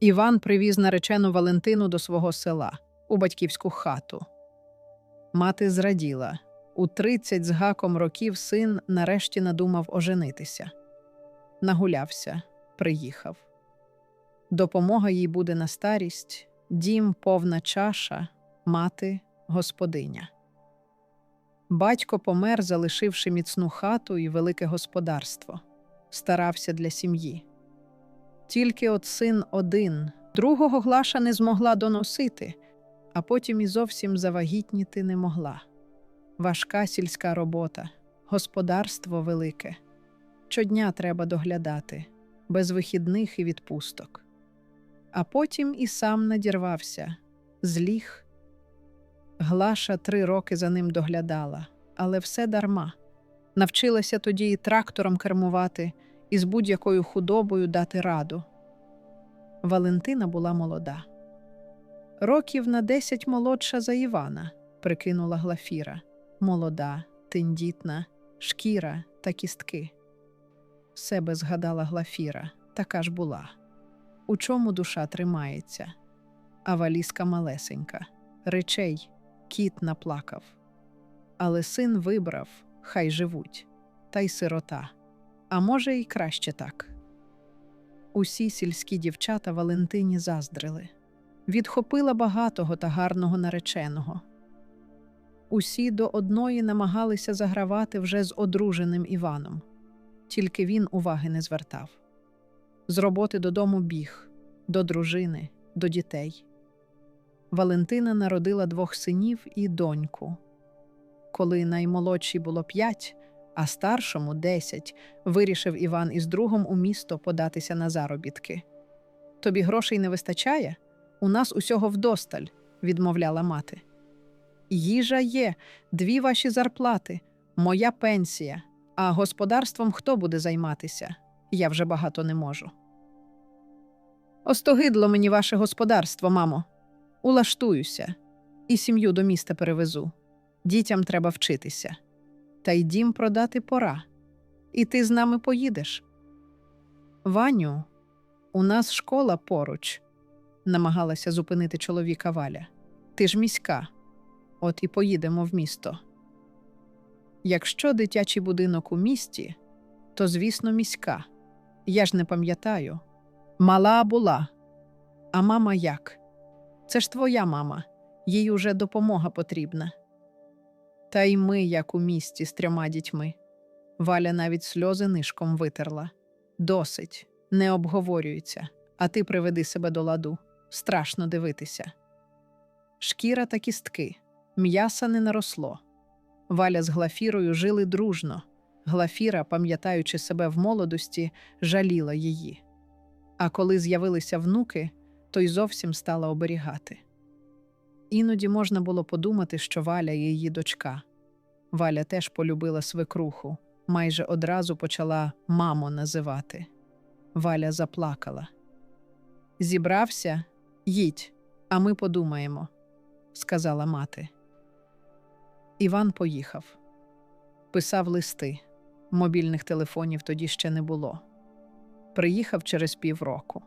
Іван привіз наречену Валентину до свого села у батьківську хату. Мати зраділа. У тридцять з гаком років син нарешті надумав оженитися. Нагулявся, приїхав. Допомога їй буде на старість, дім повна чаша, мати господиня. Батько помер, залишивши міцну хату і велике господарство, старався для сім'ї. Тільки от син один, другого Глаша не змогла доносити, а потім і зовсім завагітніти не могла. Важка сільська робота, господарство велике. Щодня треба доглядати, без вихідних і відпусток. А потім і сам надірвався, зліг. Глаша три роки за ним доглядала, але все дарма. Навчилася тоді і трактором кермувати, і з будь-якою худобою дати раду. Валентина була молода. Років на десять молодша за Івана, прикинула Глафіра. Молода, тендітна, шкіра та кістки. Себе згадала Глафіра, така ж була. У чому душа тримається? А валізка малесенька, речей, кіт наплакав. Але син вибрав, хай живуть, та й сирота. А може, й краще так. Усі сільські дівчата Валентині заздрили. Відхопила багатого та гарного нареченого. Усі до одної намагалися загравати вже з одруженим Іваном, тільки він уваги не звертав. З роботи додому біг, до дружини, до дітей. Валентина народила двох синів і доньку. Коли наймолодшій було п'ять, а старшому десять, вирішив Іван із другом у місто податися на заробітки. Тобі грошей не вистачає? У нас усього вдосталь, відмовляла мати. Їжа є, дві ваші зарплати, моя пенсія, а господарством хто буде займатися? Я вже багато не можу. Остогидло мені ваше господарство, мамо. Улаштуюся і сім'ю до міста перевезу. Дітям треба вчитися. Та й дім продати пора. І ти з нами поїдеш. Ваню, у нас школа поруч, намагалася зупинити чоловіка Валя. Ти ж міська. От і поїдемо в місто. Якщо дитячий будинок у місті, то, звісно, міська. Я ж не пам'ятаю. Мала була. А мама як? Це ж твоя мама, їй уже допомога потрібна. Та й ми, як у місті, з трьома дітьми. Валя навіть сльози нишком витерла. Досить, не обговорюється, а ти приведи себе до ладу. Страшно дивитися. Шкіра та кістки, м'яса не наросло. Валя з Глафірою жили дружно. Глафіра, пам'ятаючи себе в молодості, жаліла її. А коли з'явилися внуки, то й зовсім стала оберігати. Іноді можна було подумати, що Валя її дочка. Валя теж полюбила свекруху, майже одразу почала мамо називати. Валя заплакала. Зібрався, їдь, а ми подумаємо, сказала мати. Іван поїхав, писав листи. Мобільних телефонів тоді ще не було. Приїхав через півроку.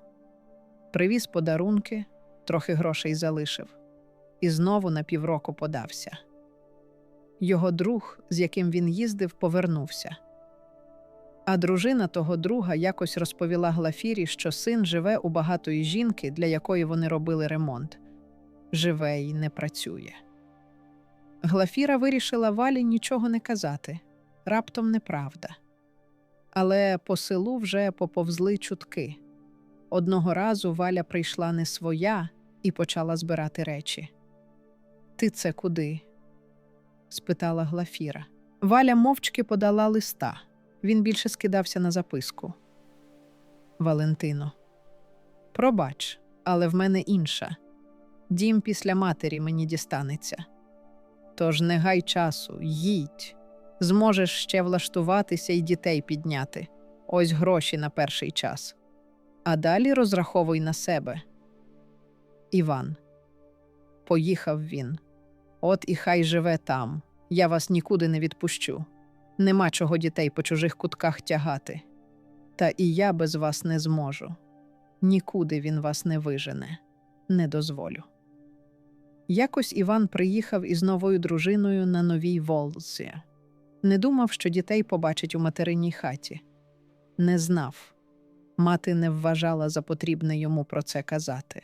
Привіз подарунки, трохи грошей залишив, і знову на півроку подався. Його друг, з яким він їздив, повернувся. А дружина того друга якось розповіла Глафірі, що син живе у багатої жінки, для якої вони робили ремонт. Живе і не працює. Глафіра вирішила валі нічого не казати раптом неправда. Але по селу вже поповзли чутки. Одного разу Валя прийшла не своя і почала збирати речі. Ти це куди? спитала Глафіра. Валя мовчки подала листа. Він більше скидався на записку. Валентино, пробач, але в мене інша. Дім після матері мені дістанеться. Тож не гай часу, їдь. Зможеш ще влаштуватися і дітей підняти. Ось гроші на перший час. А далі розраховуй на себе. Іван. Поїхав він. От і хай живе там. Я вас нікуди не відпущу. Нема чого дітей по чужих кутках тягати. Та і я без вас не зможу. Нікуди він вас не вижене, не дозволю. Якось Іван приїхав із новою дружиною на новій Волзі. Не думав, що дітей побачить у материній хаті. Не знав. Мати не вважала за потрібне йому про це казати.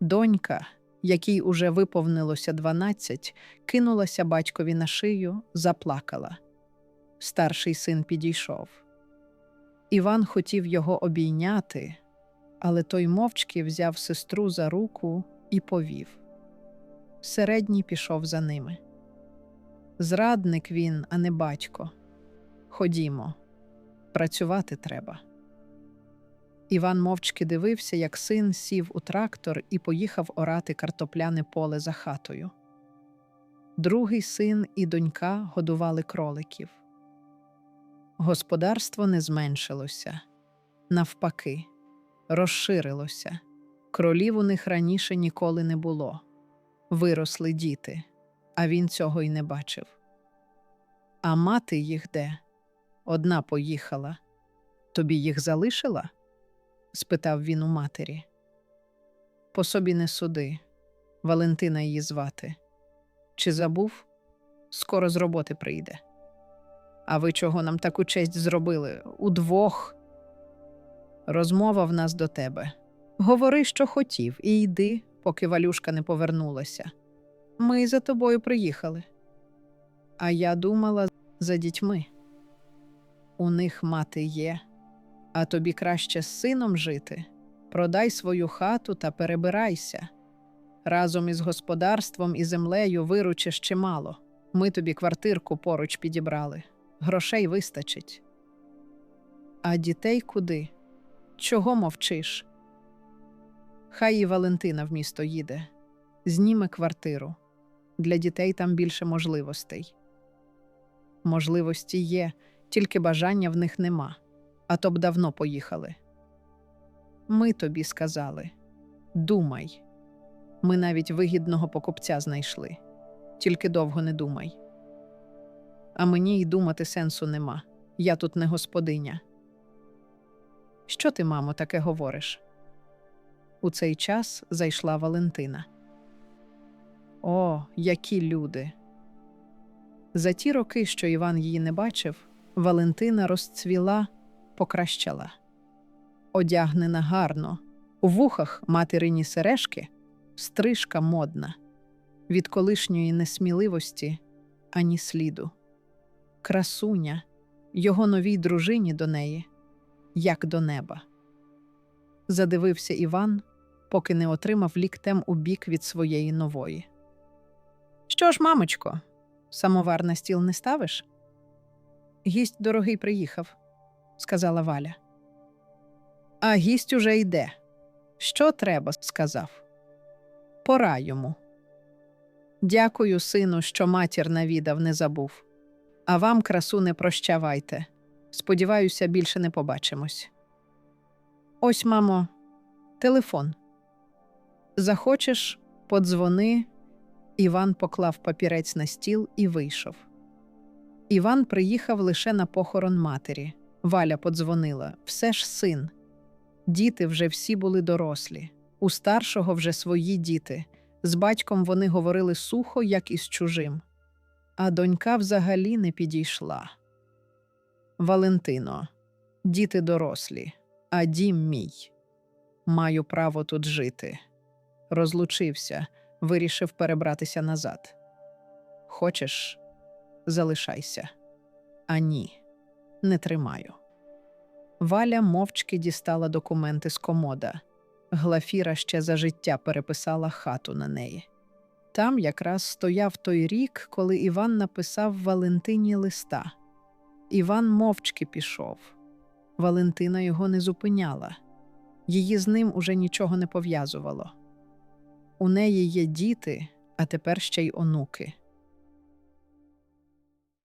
Донька, якій уже виповнилося дванадцять, кинулася батькові на шию, заплакала. Старший син підійшов. Іван хотів його обійняти, але той мовчки взяв сестру за руку і повів. Середній пішов за ними. Зрадник він, а не батько. Ходімо, працювати треба. Іван мовчки дивився, як син сів у трактор і поїхав орати картопляне поле за хатою. Другий син і донька годували кроликів. Господарство не зменшилося, навпаки, розширилося. Кролів у них раніше ніколи не було. Виросли діти, а він цього й не бачив. А мати їх де? Одна поїхала. Тобі їх залишила? Спитав він у матері. По собі не суди, Валентина її звати. Чи забув? Скоро з роботи прийде. А ви чого нам таку честь зробили? Удвох. Розмова в нас до тебе. Говори, що хотів, і йди, поки Валюшка не повернулася. Ми за тобою приїхали. А я думала за дітьми. У них мати є, а тобі краще з сином жити. Продай свою хату та перебирайся. Разом із господарством і землею виручиш чимало. Ми тобі квартирку поруч підібрали. Грошей вистачить. А дітей куди? Чого мовчиш? Хай і Валентина в місто їде, зніме квартиру. Для дітей там більше можливостей. Можливості є, тільки бажання в них нема, а то б давно поїхали. Ми тобі сказали думай. Ми навіть вигідного покупця знайшли, тільки довго не думай. А мені й думати сенсу нема. Я тут не господиня. Що ти, мамо, таке говориш? У цей час зайшла Валентина. О, які люди! За ті роки, що Іван її не бачив, Валентина розцвіла, покращала. Одягнена гарно, у вухах материні сережки, стрижка модна, від колишньої несміливості ані сліду. Красуня, його новій дружині до неї, як до неба. Задивився Іван, поки не отримав ліктем у бік від своєї нової. Що ж, мамочко, самовар на стіл не ставиш? Гість дорогий приїхав, сказала Валя. А гість уже йде. Що треба, сказав. Пора йому. Дякую, сину, що матір навідав, не забув. А вам, красу, не прощавайте. Сподіваюся, більше не побачимось. Ось, мамо, телефон. Захочеш, подзвони. Іван поклав папірець на стіл і вийшов. Іван приїхав лише на похорон матері. Валя подзвонила все ж син. Діти вже всі були дорослі. У старшого вже свої діти. З батьком вони говорили сухо, як із чужим. А донька взагалі не підійшла. Валентино, діти дорослі, а дім мій. Маю право тут жити. Розлучився, вирішив перебратися назад. Хочеш, залишайся. А ні, не тримаю. Валя мовчки дістала документи з комода. Глафіра ще за життя переписала хату на неї. Там якраз стояв той рік, коли Іван написав Валентині листа. Іван мовчки пішов. Валентина його не зупиняла. Її з ним уже нічого не пов'язувало. У неї є діти, а тепер ще й онуки.